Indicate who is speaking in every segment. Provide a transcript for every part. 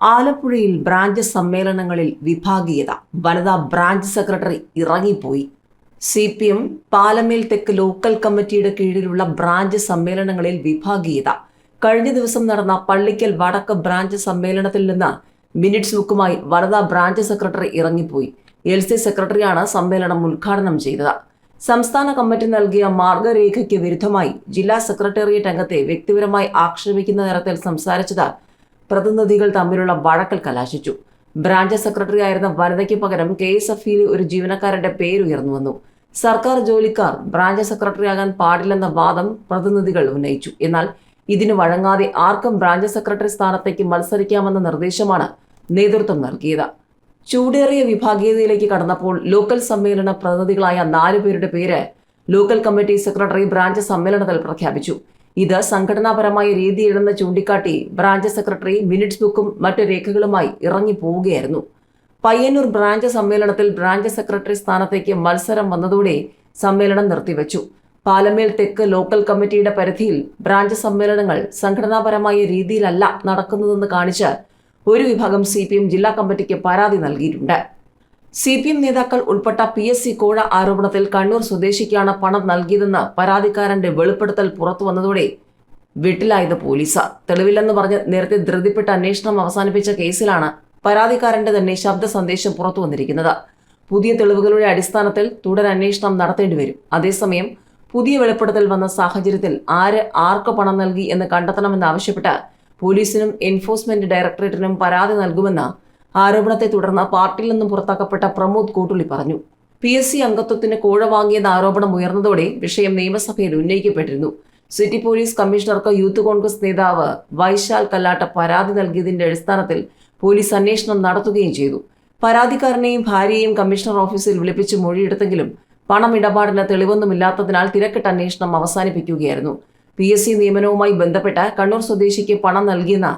Speaker 1: ആലപ്പുഴയിൽ ബ്രാഞ്ച് സമ്മേളനങ്ങളിൽ വിഭാഗീയത. വനിതാ ബ്രാഞ്ച് സെക്രട്ടറി ഇറങ്ങിപ്പോയി. സി പി എം പാലമേൽ തെക്ക് ലോക്കൽ കമ്മിറ്റിയുടെ കീഴിലുള്ള ബ്രാഞ്ച് സമ്മേളനങ്ങളിൽ വിഭാഗീയത. കഴിഞ്ഞ ദിവസം നടന്ന പള്ളിക്കൽ വടക്ക് ബ്രാഞ്ച് സമ്മേളനത്തിൽ നിന്ന് മിനിറ്റ്സ് ബുക്കുമായി വനിതാ ബ്രാഞ്ച് സെക്രട്ടറി ഇറങ്ങിപ്പോയി. എൽ സി സെക്രട്ടറിയാണ് സമ്മേളനം ഉദ്ഘാടനം ചെയ്തത്. സംസ്ഥാന കമ്മിറ്റി നൽകിയ മാർഗരേഖയ്ക്ക് വിരുദ്ധമായി ജില്ലാ സെക്രട്ടേറിയറ്റ് അംഗത്തെ വ്യക്തിപരമായി ആക്ഷേപിക്കുന്ന തരത്തിൽ സംസാരിച്ചത് പ്രതിനിധികൾ തമ്മിലുള്ള വഴക്കൽ കലാശിച്ചു. ബ്രാഞ്ച് സെക്രട്ടറി ആയിരുന്ന വനിതയ്ക്ക് പകരം കെ എസ് എഫ് ഒരു ജീവനക്കാരന്റെ പേരുയർന്നു വന്നു. സർക്കാർ ജോലിക്കാർ ബ്രാഞ്ച് സെക്രട്ടറി ആകാൻ പാടില്ലെന്ന വാദം പ്രതിനിധികൾ ഉന്നയിച്ചു. എന്നാൽ ഇതിന് വഴങ്ങാതെ ആർക്കും ബ്രാഞ്ച് സെക്രട്ടറി സ്ഥാനത്തേക്ക് മത്സരിക്കാമെന്ന നിർദ്ദേശമാണ് നേതൃത്വം നൽകിയത്. ചൂടേറിയ വിഭാഗീയതയിലേക്ക് കടന്നപ്പോൾ ലോക്കൽ സമ്മേളന പ്രതിനിധികളായ നാലു പേരുടെ പേര് ലോക്കൽ കമ്മിറ്റി സെക്രട്ടറി ബ്രാഞ്ച് സമ്മേളനത്തിൽ പ്രഖ്യാപിച്ചു. ഇത് സംഘടനാപരമായ രീതിയിലെന്ന് ചൂണ്ടിക്കാട്ടി ബ്രാഞ്ച് സെക്രട്ടറി മിനിറ്റ്സ് ബുക്കും മറ്റു രേഖകളുമായി ഇറങ്ങി പോവുകയായിരുന്നു. പയ്യന്നൂർ ബ്രാഞ്ച് സമ്മേളനത്തിൽ ബ്രാഞ്ച് സെക്രട്ടറി സ്ഥാനത്തേക്ക് മത്സരം വന്നതോടെ സമ്മേളനം നിർത്തിവെച്ചു. പാലമേൽ തെക്ക് ലോക്കൽ കമ്മിറ്റിയുടെ പരിധിയിൽ ബ്രാഞ്ച് സമ്മേളനങ്ങൾ സംഘടനാപരമായ രീതിയിലല്ല നടക്കുന്നതെന്ന് കാണിച്ച് ഒരു വിഭാഗം സി ജില്ലാ കമ്മിറ്റിക്ക് പരാതി നൽകിയിട്ടുണ്ട്. സി പി എം നേതാക്കൾ ഉൾപ്പെട്ട പി എസ് സി കോഴ ആരോപണത്തിൽ കണ്ണൂർ സ്വദേശിക്കാണ് പണം നൽകിയതെന്ന് പരാതിക്കാരന്റെ വെളിപ്പെടുത്തൽ പുറത്തു വന്നതോടെ വീട്ടിലായത് പോലീസ്. തെളിവില്ലെന്ന് പറഞ്ഞ് നേരത്തെ ധൃതിപ്പെട്ട അന്വേഷണം അവസാനിപ്പിച്ച കേസിലാണ് പരാതിക്കാരന്റെ തന്നെ ശബ്ദ സന്ദേശം പുറത്തു വന്നിരിക്കുന്നത്. പുതിയ തെളിവുകളുടെ അടിസ്ഥാനത്തിൽ തുടരന്വേഷണം നടത്തേണ്ടി വരും. അതേസമയം പുതിയ വെളിപ്പെടുത്തൽ വന്ന സാഹചര്യത്തിൽ ആര് ആർക്ക് പണം നൽകി എന്ന് കണ്ടെത്തണമെന്നാവശ്യപ്പെട്ട് പോലീസിനും എൻഫോഴ്സ്മെന്റ് ഡയറക്ടറേറ്റിനും പരാതി നൽകുമെന്ന് ആരോപണത്തെ തുടർന്ന് പാർട്ടിയിൽ നിന്നും പുറത്താക്കപ്പെട്ട പ്രമോദ് കൂട്ടുള്ളി പറഞ്ഞു. പി എസ് സി അംഗത്വത്തിന് കോഴ വാങ്ങിയെന്ന ആരോപണം ഉയർന്നതോടെ വിഷയം നിയമസഭയിൽ ഉന്നയിക്കപ്പെട്ടിരുന്നു. സിറ്റി പോലീസ് കമ്മീഷണർക്ക് യൂത്ത് കോൺഗ്രസ് നേതാവ് വൈശാൽ കല്ലാട്ട പരാതി നൽകിയതിന്റെ അടിസ്ഥാനത്തിൽ പോലീസ് അന്വേഷണം നടത്തുകയും ചെയ്തു. പരാതിക്കാരനെയും ഭാര്യയെയും കമ്മീഷണർ ഓഫീസിൽ വിളിപ്പിച്ച് മൊഴിയെടുത്തെങ്കിലും പണമിടപാടിന് തെളിവൊന്നുമില്ലാത്തതിനാൽ തിരക്കിട്ട അന്വേഷണം അവസാനിപ്പിക്കുകയായിരുന്നു. പി എസ് സി നിയമനവുമായി ബന്ധപ്പെട്ട് കണ്ണൂർ സ്വദേശിക്ക് പണം നൽകിയെന്ന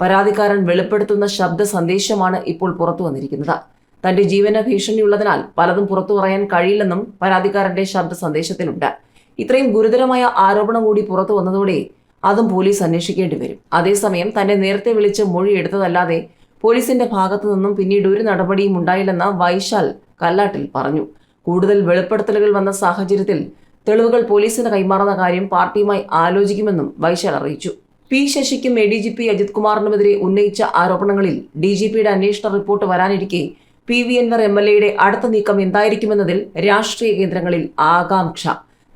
Speaker 1: പരാതിക്കാരൻ വെളിപ്പെടുത്തുന്ന ശബ്ദ സന്ദേശമാണ് ഇപ്പോൾ പുറത്തു വന്നിരിക്കുന്നത്. തന്റെ ജീവന ഭീഷണിയുള്ളതിനാൽ പലതും പുറത്തു പറയാൻ കഴിയില്ലെന്നും പരാതിക്കാരന്റെ ശബ്ദ സന്ദേശത്തിലുണ്ട്. ഇത്രയും ഗുരുതരമായ ആരോപണം കൂടി പുറത്തു വന്നതോടെ അതും പോലീസ് അന്വേഷിക്കേണ്ടി വരും. അതേസമയം തന്നെ നേരത്തെ വിളിച്ച് മൊഴി എടുത്തതല്ലാതെ പോലീസിന്റെ ഭാഗത്തു നിന്നും പിന്നീട് ഒരു നടപടിയും ഉണ്ടായില്ലെന്ന് വൈശാൽ കല്ലാട്ടിൽ പറഞ്ഞു. കൂടുതൽ വെളിപ്പെടുത്തലുകൾ വന്ന സാഹചര്യത്തിൽ തെളിവുകൾ പോലീസിന് കൈമാറുന്ന കാര്യം പാർട്ടിയുമായി ആലോചിക്കുമെന്നും വൈശാൽ അറിയിച്ചു. P ശശിക്കും A D G P Ajith കുമാറിനുമെതിരെ ഉന്നയിച്ച ആരോപണങ്ങളിൽ ഡി ജി പിയുടെ അന്വേഷണ report വരാനിരിക്കെ P V Anvar M L എയുടെ അടുത്ത നീക്കം എന്തായിരിക്കുമെന്നതിൽ രാഷ്ട്രീയ കേന്ദ്രങ്ങളിൽ ആകാംക്ഷ.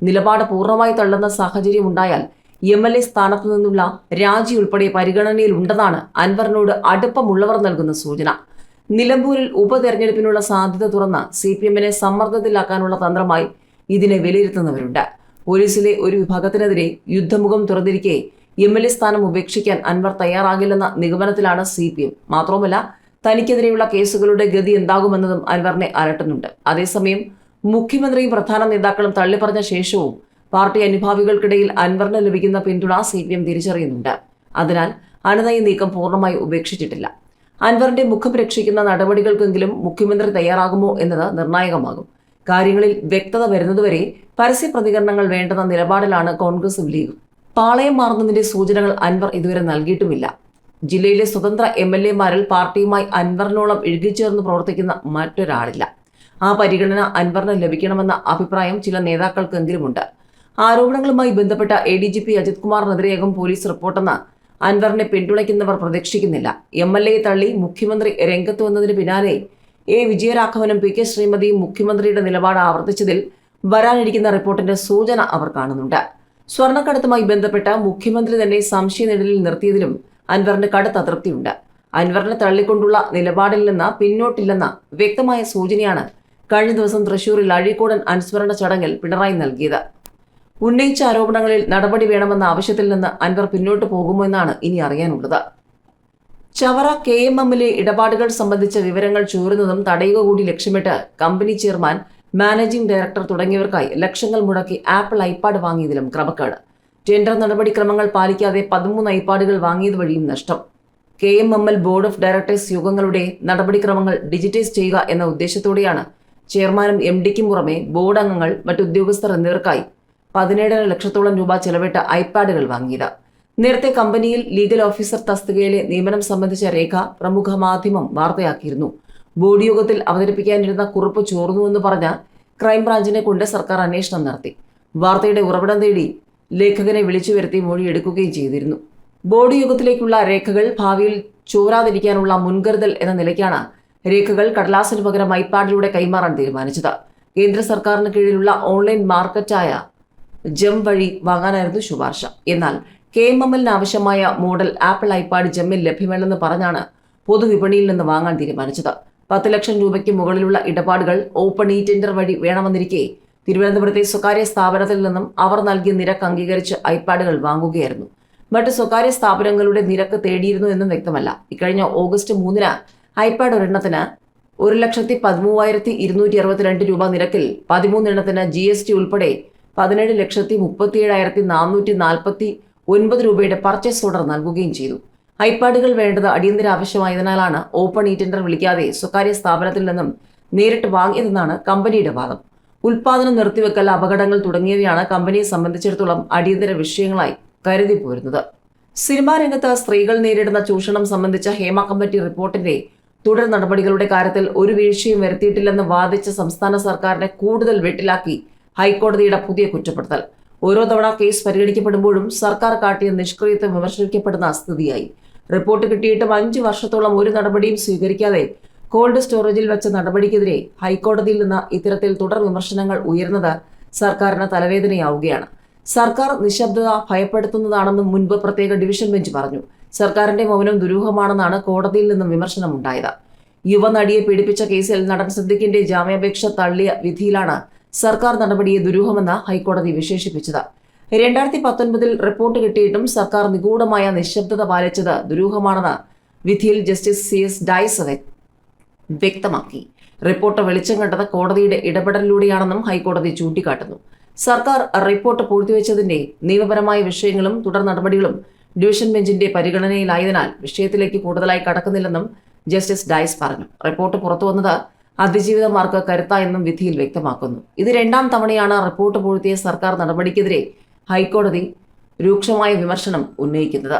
Speaker 1: നിലപാട് പൂർണമായി തള്ളുന്ന സാഹചര്യം ഉണ്ടായാൽ എം എൽ എ സ്ഥാനത്തു നിന്നുള്ള രാജി ഉൾപ്പെടെ പരിഗണനയിൽ ഉണ്ടെന്നാണ് അൻവറിനോട് അടുപ്പമുള്ളവർ നൽകുന്ന സൂചന. നിലമ്പൂരിൽ ഉപതെരഞ്ഞെടുപ്പിനുള്ള സാധ്യത തുറന്ന സി പി എമ്മിനെ സമ്മർദ്ദത്തിലാക്കാനുള്ള തന്ത്രമായി ഇതിനെ വിലയിരുത്തുന്നവരുണ്ട്. പോലീസിലെ ഒരു വിഭാഗത്തിനെതിരെ യുദ്ധമുഖം തുറന്നിരിക്കെ എം എൽ എ സ്ഥാനം ഉപേക്ഷിക്കാൻ അൻവർ തയ്യാറാകില്ലെന്ന നിഗമനത്തിലാണ് സി പി എം. മാത്രവുമല്ല തനിക്കെതിരെയുള്ള കേസുകളുടെ ഗതി എന്താകുമെന്നതും അൻവറിനെ അലട്ടുന്നുണ്ട്. അതേസമയം മുഖ്യമന്ത്രിയും പ്രധാന നേതാക്കളും തള്ളിപ്പറഞ്ഞ ശേഷവും പാർട്ടി അനുഭാവികൾക്കിടയിൽ അൻവറിന് ലഭിക്കുന്ന പിന്തുണ സി പി എം തിരിച്ചറിയുന്നുണ്ട്. അതിനാൽ അനുനയ നീക്കം പൂർണമായി ഉപേക്ഷിച്ചിട്ടില്ല. അൻവറിന്റെ മുഖം രക്ഷിക്കുന്ന നടപടികൾക്കെങ്കിലും മുഖ്യമന്ത്രി തയ്യാറാകുമോ എന്നത് നിർണായകമാകും. കാര്യങ്ങളിൽ വ്യക്തത വരുന്നതുവരെ പരസ്യ പ്രതികരണങ്ങൾ വേണ്ടെന്ന നിലപാടിലാണ് കോൺഗ്രസും ലീഗും. പാളയം മാറുന്നതിന്റെ സൂചനകൾ അൻവർ ഇതുവരെ നൽകിയിട്ടുമില്ല. ജില്ലയിലെ സ്വതന്ത്ര എം എൽ എമാരിൽ പാർട്ടിയുമായി അൻവറിനോളം ഇഴുകിച്ചേർന്ന് പ്രവർത്തിക്കുന്ന മറ്റൊരാളില്ല. ആ പരിഗണന അൻവറിന് ലഭിക്കണമെന്ന അഭിപ്രായം ചില നേതാക്കൾക്കെങ്കിലുമുണ്ട് ആരോപണങ്ങളുമായി ബന്ധപ്പെട്ട A D G P Ajith കുമാറിനെതിരെയാകും police റിപ്പോർട്ടെന്ന് അൻവറിനെ പിന്തുണയ്ക്കുന്നവർ പ്രതീക്ഷിക്കുന്നില്ല. എം എൽ എയെ തള്ളി മുഖ്യമന്ത്രി രംഗത്ത് വന്നതിന് പിന്നാലെ എ വിജയരാഘവനും പി കെ ശ്രീമതിയും മുഖ്യമന്ത്രിയുടെ നിലപാട് ആവർത്തിച്ചതിൽ വരാനിരിക്കുന്ന റിപ്പോർട്ടിന്റെ സൂചന അവർ കാണുന്നുണ്ട്. സ്വർണക്കടത്തുമായി ബന്ധപ്പെട്ട മുഖ്യമന്ത്രി തന്നെ സംശയനിഴലിൽ നിർത്തിയതിലും അൻവറിന് കടുത്ത അതൃപ്തിയുണ്ട്. അൻവറിനെ തള്ളിക്കൊണ്ടുള്ള നിലപാടിൽ നിന്ന് പിന്നോട്ടില്ലെന്ന വ്യക്തമായ സൂചനയാണ് കഴിഞ്ഞ ദിവസം തൃശൂരിൽ അഴീക്കോടൻ അനുസ്മരണ ചടങ്ങിൽ പിണറായി നൽകിയത്. ഉന്നയിച്ച ആരോപണങ്ങളിൽ നടപടി വേണമെന്ന ആവശ്യത്തിൽ നിന്ന് അൻവർ പിന്നോട്ട് പോകുമോ എന്നാണ് ഇനി അറിയാനുള്ളത്. ചവറ കെ എം എമ്മിലെ ഇടപാടുകൾ സംബന്ധിച്ച വിവരങ്ങൾ ചോരുന്നതും തടയുക കൂടി ലക്ഷ്യമിട്ട് കമ്പനി ചെയർമാൻ മാനേജിംഗ് ഡയറക്ടർ തുടങ്ങിയവർക്കായി ലക്ഷങ്ങൾ മുടക്കി ആപ്പിൾ ഐപാഡ് വാങ്ങിയതിലും ക്രമക്കേട്. ടെൻഡർ നടപടിക്രമങ്ങൾ പാലിക്കാതെ പതിമൂന്ന് ഐപാഡുകൾ വാങ്ങിയത് വഴിയും നഷ്ടം. K M M L board of directors യോഗങ്ങളുടെ നടപടിക്രമങ്ങൾ ഡിജിറ്റൈസ് ചെയ്യുക എന്ന ഉദ്ദേശത്തോടെയാണ് ചെയർമാനും എം ഡിക്കും പുറമെ ബോർഡ് അംഗങ്ങൾ മറ്റു ഉദ്യോഗസ്ഥർ എന്നിവർക്കായി പതിനേഴര ലക്ഷത്തോളം രൂപ ചെലവിട്ട ഐപാഡുകൾ വാങ്ങിയത്. നേരത്തെ കമ്പനിയിൽ ലീഗൽ ഓഫീസർ തസ്തികയിലെ നിയമനം സംബന്ധിച്ച രേഖ പ്രമുഖ മാധ്യമം വാർത്തയാക്കിയിരുന്നു. ബോർഡ് യോഗത്തിൽ അവതരിപ്പിക്കാനിരുന്ന കുറിപ്പ് ചോർന്നുവെന്ന് പറഞ്ഞ ക്രൈംബ്രാഞ്ചിനെ കൊണ്ട് സർക്കാർ അന്വേഷണം നടത്തി. വാർത്തയുടെ ഉറവിടം തേടി ലേഖകനെ വിളിച്ചു വരുത്തി മൊഴിയെടുക്കുകയും ചെയ്തിരുന്നു. ബോർഡ് യോഗത്തിലേക്കുള്ള രേഖകൾ ഭാവിയിൽ ചോരാതിരിക്കാനുള്ള മുൻകരുതൽ എന്ന നിലയ്ക്കാണ് രേഖകൾ കടലാസിന് പകരം ഐപാഡിലൂടെ കൈമാറാൻ തീരുമാനിച്ചത്. കേന്ദ്ര സർക്കാരിന് കീഴിലുള്ള ഓൺലൈൻ മാർക്കറ്റായ ജം വഴി വാങ്ങാനായിരുന്നു ശുപാർശ. എന്നാൽ കെ എം എം എല്ലിന് ആവശ്യമായ മോഡൽ ആപ്പിൾ ഐപാഡ് ജമ്മിൽ ലഭ്യമല്ലെന്ന് പറഞ്ഞാണ് പൊതുവിപണിയിൽ നിന്ന് വാങ്ങാൻ തീരുമാനിച്ചത്. പത്ത് ലക്ഷം രൂപയ്ക്ക് മുകളിലുള്ള ഇടപാടുകൾ ഓപ്പൺ ഇ ടെൻഡർ വഴി വേണമെന്നിരിക്കെ തിരുവനന്തപുരത്തെ സ്വകാര്യ സ്ഥാപനത്തിൽ നിന്നും അവർ നൽകിയ നിരക്ക് അംഗീകരിച്ച് ഐപാഡുകൾ വാങ്ങുകയായിരുന്നു. മറ്റ് സ്വകാര്യ സ്ഥാപനങ്ങളുടെ നിരക്ക് തേടിയിരുന്നു എന്നും വ്യക്തമല്ല. ഇക്കഴിഞ്ഞ ഓഗസ്റ്റ് മൂന്നിന് ഐപാഡ് ഒരെണ്ണത്തിന് ഒരു ലക്ഷത്തി പതിമൂവായിരത്തി ഇരുന്നൂറ്റി അറുപത്തിരണ്ട് രൂപ നിരക്കിൽ പതിമൂന്നെണ്ണത്തിന് ജി എസ് ടി ഉൾപ്പെടെ പതിനേഴ് ലക്ഷത്തി മുപ്പത്തിയേഴായിരത്തി നാനൂറ്റി നാൽപ്പത്തി ഒൻപത് രൂപയുടെ പർച്ചേസ് ഓർഡർ നൽകുകയും ചെയ്തു. ഐപാഡുകൾ വേണ്ടത് അടിയന്തര ആവശ്യമായതിനാലാണ് ഓപ്പൺ ഇ ടെൻഡർ വിളിക്കാതെ സ്വകാര്യ സ്ഥാപനത്തിൽ നിന്നും നേരിട്ട് വാങ്ങിയതെന്നാണ് കമ്പനിയുടെ വാദം. ഉൽപാദനം നിർത്തിവെക്കൽ അപകടങ്ങൾ തുടങ്ങിയവയാണ് കമ്പനിയെ സംബന്ധിച്ചിടത്തോളം അടിയന്തര വിഷയങ്ങളായി കരുതി പോരുന്നത്. സിനിമാ രംഗത്ത് സ്ത്രീകൾ നേരിടുന്ന ചൂഷണം സംബന്ധിച്ച ഹേമ കമ്മിറ്റി റിപ്പോർട്ടിന്റെ തുടർ നടപടികളുടെ കാര്യത്തിൽ ഒരു വീഴ്ചയും വരുത്തിയിട്ടില്ലെന്ന് വാദിച്ച സംസ്ഥാന സർക്കാരിനെ കൂടുതൽ വെട്ടിലാക്കി ഹൈക്കോടതിയുടെ പുതിയ കുറ്റപ്പെടുത്തൽ. ഓരോ തവണ കേസ് പരിഗണിക്കപ്പെടുമ്പോഴും സർക്കാർ കാട്ടിയ നിഷ്ക്രിയത്വം വിമർശിക്കപ്പെടുന്ന സ്ഥിതിയായി. റിപ്പോർട്ട് കിട്ടിയിട്ടും അഞ്ച് വർഷത്തോളം ഒരു നടപടിയും സ്വീകരിക്കാതെ കോൾഡ് സ്റ്റോറേജിൽ വെച്ച നടപടിക്കെതിരെ ഹൈക്കോടതിയിൽ നിന്ന് ഇത്തരത്തിൽ തുടർ വിമർശനങ്ങൾ ഉയർന്നത് സർക്കാരിന് തലവേദനയാവുകയാണ്. സർക്കാർ നിശബ്ദത ഭയപ്പെടുത്തുന്നതാണെന്നും മുൻപ് പ്രത്യേക ഡിവിഷൻ ബെഞ്ച് പറഞ്ഞു. സർക്കാരിന്റെ മൗനം ദുരൂഹമാണെന്നാണ് കോടതിയിൽ നിന്നും വിമർശനമുണ്ടായത്. യുവനടിയെ പീഡിപ്പിച്ച കേസിൽ നടൻ സിദ്ദിഖിന്റെ ജാമ്യാപേക്ഷ തള്ളിയ വിധിയിലാണ് സർക്കാർ നടപടിയെ ദുരൂഹമെന്ന് ഹൈക്കോടതി വിശേഷിപ്പിച്ചത്. രണ്ടായിരത്തി പത്തൊൻപതിൽ റിപ്പോർട്ട് കിട്ടിയിട്ടും സർക്കാർ നിഗൂഢമായ നിശബ്ദത പാലിച്ചത് ദുരൂഹമാണെന്ന് വിധിയിൽ ജസ്റ്റിസ് സി എസ് ഡൈസ് വ്യക്തമാക്കി. റിപ്പോർട്ട് വെളിച്ചം കണ്ടത് കോടതിയുടെ ഇടപെടലിലൂടെയാണെന്നും ഹൈക്കോടതി ചൂണ്ടിക്കാട്ടുന്നു. സർക്കാർ റിപ്പോർട്ട് പൂഴ്ത്തിവെച്ചതിന്റെ നിയമപരമായ വിഷയങ്ങളും തുടർ നടപടികളും ഡിവിഷൻ ബെഞ്ചിന്റെ പരിഗണനയിലായതിനാൽ വിഷയത്തിലേക്ക് കൂടുതലായി കടക്കുന്നില്ലെന്നും ജസ്റ്റിസ് ഡൈസ് പറഞ്ഞു. റിപ്പോർട്ട് പുറത്തുവന്നത് അതിജീവിതമാർക്ക് കരുത്തായെന്നും വിധിയിൽ വ്യക്തമാക്കുന്നു. ഇത് രണ്ടാം തവണയാണ് റിപ്പോർട്ട് പൂഴ്ത്തിയ സർക്കാർ നടപടിക്കെതിരെ ഹൈക്കോടതി രൂക്ഷമായ വിമർശനം ഉന്നയിക്കുന്നത്.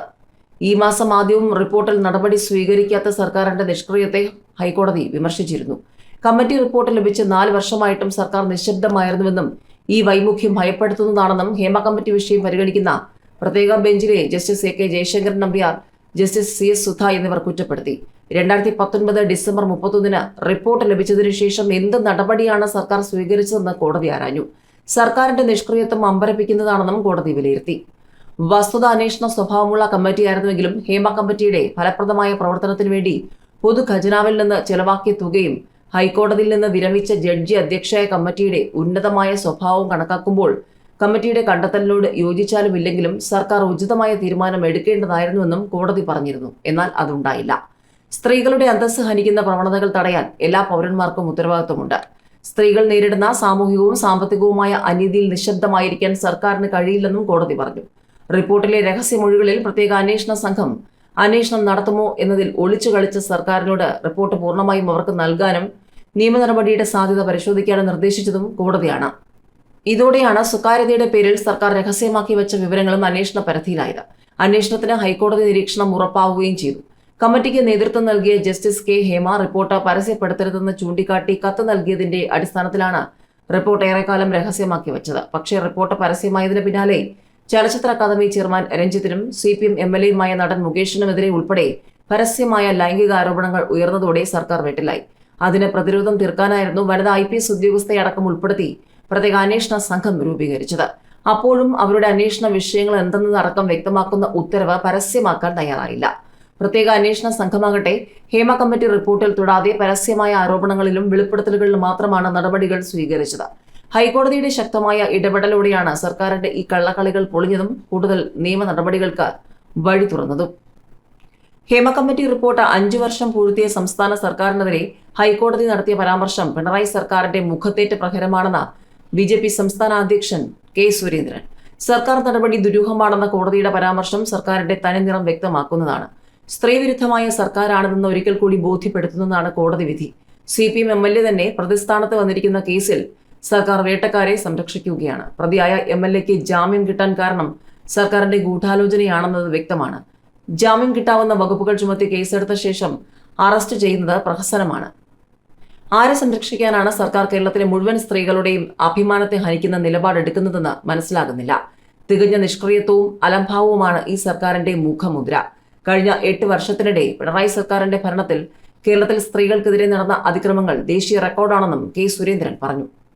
Speaker 1: ഈ മാസം ആദ്യവും റിപ്പോർട്ടിൽ നടപടി സ്വീകരിക്കാത്ത സർക്കാരിന്റെ നിഷ്ക്രിയത്തെ ഹൈക്കോടതി വിമർശിച്ചിരുന്നു. കമ്മിറ്റി റിപ്പോർട്ട് ലഭിച്ച് നാല് വർഷമായിട്ടും സർക്കാർ നിശബ്ദമായിരുന്നുവെന്നും ഈ വൈമുഖ്യം ഭയപ്പെടുത്തുന്നതാണെന്നും ഹേമ കമ്മിറ്റി വിഷയം പരിഗണിക്കുന്ന പ്രത്യേക ബെഞ്ചിലെ justice A K Jayasankaran Nambiar justice C S Sudha എന്നിവർ കുറ്റപ്പെടുത്തി. രണ്ടായിരത്തി പത്തൊൻപത് ഡിസംബർ മുപ്പത്തൊന്നിന് റിപ്പോർട്ട് ലഭിച്ചതിനു ശേഷം എന്ത് നടപടിയാണ് സർക്കാർ സ്വീകരിച്ചതെന്ന് കോടതി ആരാഞ്ഞു. സർക്കാരിന്റെ നിഷ്ക്രിയത്വം അമ്പരപ്പിക്കുന്നതാണെന്നും കോടതി വിലയിരുത്തി. വസ്തുത അന്വേഷണ സ്വഭാവമുള്ള കമ്മിറ്റിയായിരുന്നുവെങ്കിലും ഹേമ കമ്മിറ്റിയുടെ ഫലപ്രദമായ പ്രവർത്തനത്തിനു വേണ്ടി പൊതു ഖജനാവിൽ നിന്ന് ചെലവാക്കിയ തുകയും ഹൈക്കോടതിയിൽ നിന്ന് വിരമിച്ച ജഡ്ജി അധ്യക്ഷയായ കമ്മിറ്റിയുടെ ഉന്നതമായ സ്വഭാവവും കണക്കാക്കുമ്പോൾ കമ്മിറ്റിയുടെ കണ്ടെത്തലിനോട് യോജിച്ചാലും ഇല്ലെങ്കിലും സർക്കാർ ഉചിതമായ തീരുമാനം എടുക്കേണ്ടതായിരുന്നുവെന്നും കോടതി പറഞ്ഞിരുന്നു. എന്നാൽ അതുണ്ടായില്ല. സ്ത്രീകളുടെ അന്തസ്സ് ഹനിക്കുന്ന പ്രവണതകൾ തടയാൻ എല്ലാ പൗരന്മാർക്കും ഉത്തരവാദിത്വമുണ്ട്. സ്ത്രീകൾ നേരിടുന്ന സാമൂഹികവും സാമ്പത്തികവുമായ അനീതിയിൽ നിശബ്ദമായിരിക്കാൻ സർക്കാരിന് കഴിയില്ലെന്നും കോടതി പറഞ്ഞു. റിപ്പോർട്ടിലെ രഹസ്യമൊഴികളിൽ പ്രത്യേക അന്വേഷണ സംഘം അന്വേഷണം നടത്തുമോ എന്നതിൽ ഒളിച്ചു കളിച്ച സർക്കാരിനോട് റിപ്പോർട്ട് പൂർണമായും അവർക്ക് നൽകാനും നിയമ നടപടിയുടെ സാധ്യത പരിശോധിക്കാനും നിർദ്ദേശിച്ചതും കോടതിയാണ്. ഇതോടെയാണ് സ്വകാര്യതയുടെ പേരിൽ സർക്കാർ രഹസ്യമാക്കി വെച്ച വിവരങ്ങളും അന്വേഷണ പരിധിയിലായത്. അന്വേഷണത്തിന് ഹൈക്കോടതി നിരീക്ഷണം ഉറപ്പാവുകയും ചെയ്തു. കമ്മിറ്റിക്ക് നേതൃത്വം നൽകിയ ജസ്റ്റിസ് കെ ഹേമ റിപ്പോർട്ട് പരസ്യപ്പെടുത്തരുതെന്ന് ചൂണ്ടിക്കാട്ടി കത്ത് നൽകിയതിന്റെ അടിസ്ഥാനത്തിലാണ് റിപ്പോർട്ട് ഏറെക്കാലം രഹസ്യമാക്കി വെച്ചത്. പക്ഷേ റിപ്പോർട്ട് പരസ്യമായതിന് പിന്നാലെ ചലച്ചിത്ര academy chairman രഞ്ജിത്തിനും C P M M L എയുമായ നടൻ മുകേഷിനുമെതിരെ ഉൾപ്പെടെ പരസ്യമായ ലൈംഗിക ആരോപണങ്ങൾ ഉയർന്നതോടെ സർക്കാർ വെട്ടിലായി. അതിന് പ്രതിരോധം തീർക്കാനായിരുന്നു വനിതാ ഐ പി എസ് ഉദ്യോഗസ്ഥയടക്കം ഉൾപ്പെടുത്തി പ്രത്യേക അന്വേഷണ സംഘം രൂപീകരിച്ചത്. അപ്പോഴും അവരുടെ അന്വേഷണ വിഷയങ്ങൾ എന്തെന്നതടക്കം വ്യക്തമാക്കുന്ന ഉത്തരവ് പരസ്യമാക്കാൻ തയ്യാറായില്ല. പ്രത്യേക അന്വേഷണ സംഘമാകട്ടെ ഹേമ കമ്മിറ്റി റിപ്പോർട്ടിൽ തൊടാതെ പരസ്യമായ ആരോപണങ്ങളിലും വെളിപ്പെടുത്തലുകളിലും മാത്രമാണ് നടപടികൾ സ്വീകരിച്ചത്. ഹൈക്കോടതിയുടെ ശക്തമായ ഇടപെടലോടെയാണ് സർക്കാരിന്റെ ഈ കള്ളക്കളികൾ പൊളിഞ്ഞതും കൂടുതൽ നിയമ നടപടികൾക്ക് വഴി തുറന്നതും. ഹേമ കമ്മിറ്റി റിപ്പോർട്ട് അഞ്ചു വർഷം പൂഴ്ത്തിയ സംസ്ഥാന സർക്കാരിനെതിരെ ഹൈക്കോടതി നടത്തിയ പരാമർശം പിണറായി സർക്കാരിന്റെ മുഖത്തേറ്റ പ്രഹരമാണെന്ന് ബി ജെ പി സംസ്ഥാന അധ്യക്ഷൻ കെ സുരേന്ദ്രൻ. സർക്കാർ നടപടി ദുരൂഹമാണെന്ന കോടതിയുടെ പരാമർശം സർക്കാരിന്റെ തനിനിറം വ്യക്തമാക്കുന്നതാണ്. സ്ത്രീവിരുദ്ധമായ സർക്കാരാണിതെന്ന് ഒരിക്കൽ കൂടി ബോധ്യപ്പെടുത്തുന്നതാണ് കോടതി വിധി. C P M M L A തന്നെ പ്രതിസ്ഥാനത്ത് വന്നിരിക്കുന്ന കേസിൽ സർക്കാർ വേട്ടക്കാരെ സംരക്ഷിക്കുകയാണ്. പ്രതിയായ എം എൽ എക്ക് ജാമ്യം കിട്ടാൻ കാരണം സർക്കാരിന്റെ ഗൂഢാലോചനയാണെന്നത് വ്യക്തമാണ്. ജാമ്യം കിട്ടാവുന്ന വകുപ്പുകൾ ചുമത്തി കേസെടുത്ത ശേഷം അറസ്റ്റ് ചെയ്യുന്നത് പ്രഹസനമാണ്. ആരെ സംരക്ഷിക്കാനാണ് സർക്കാർ കേരളത്തിലെ മുഴുവൻ സ്ത്രീകളുടെയും അഭിമാനത്തെ ഹനിക്കുന്ന നിലപാടെടുക്കുന്നതെന്ന് മനസ്സിലാകുന്നില്ല. തികഞ്ഞ നിഷ്ക്രിയത്വവും അലംഭാവവുമാണ് ഈ സർക്കാരിന്റെ മുഖമുദ്ര. കഴിഞ്ഞ എട്ട് വർഷത്തിനിടെ പിണറായി സർക്കാരിന്റെ ഭരണത്തിൽ കേരളത്തിൽ സ്ത്രീകൾക്കെതിരെ നടന്ന അതിക്രമങ്ങൾ ദേശീയ റെക്കോർഡാണെന്നും കെ സുരേന്ദ്രൻ പറഞ്ഞു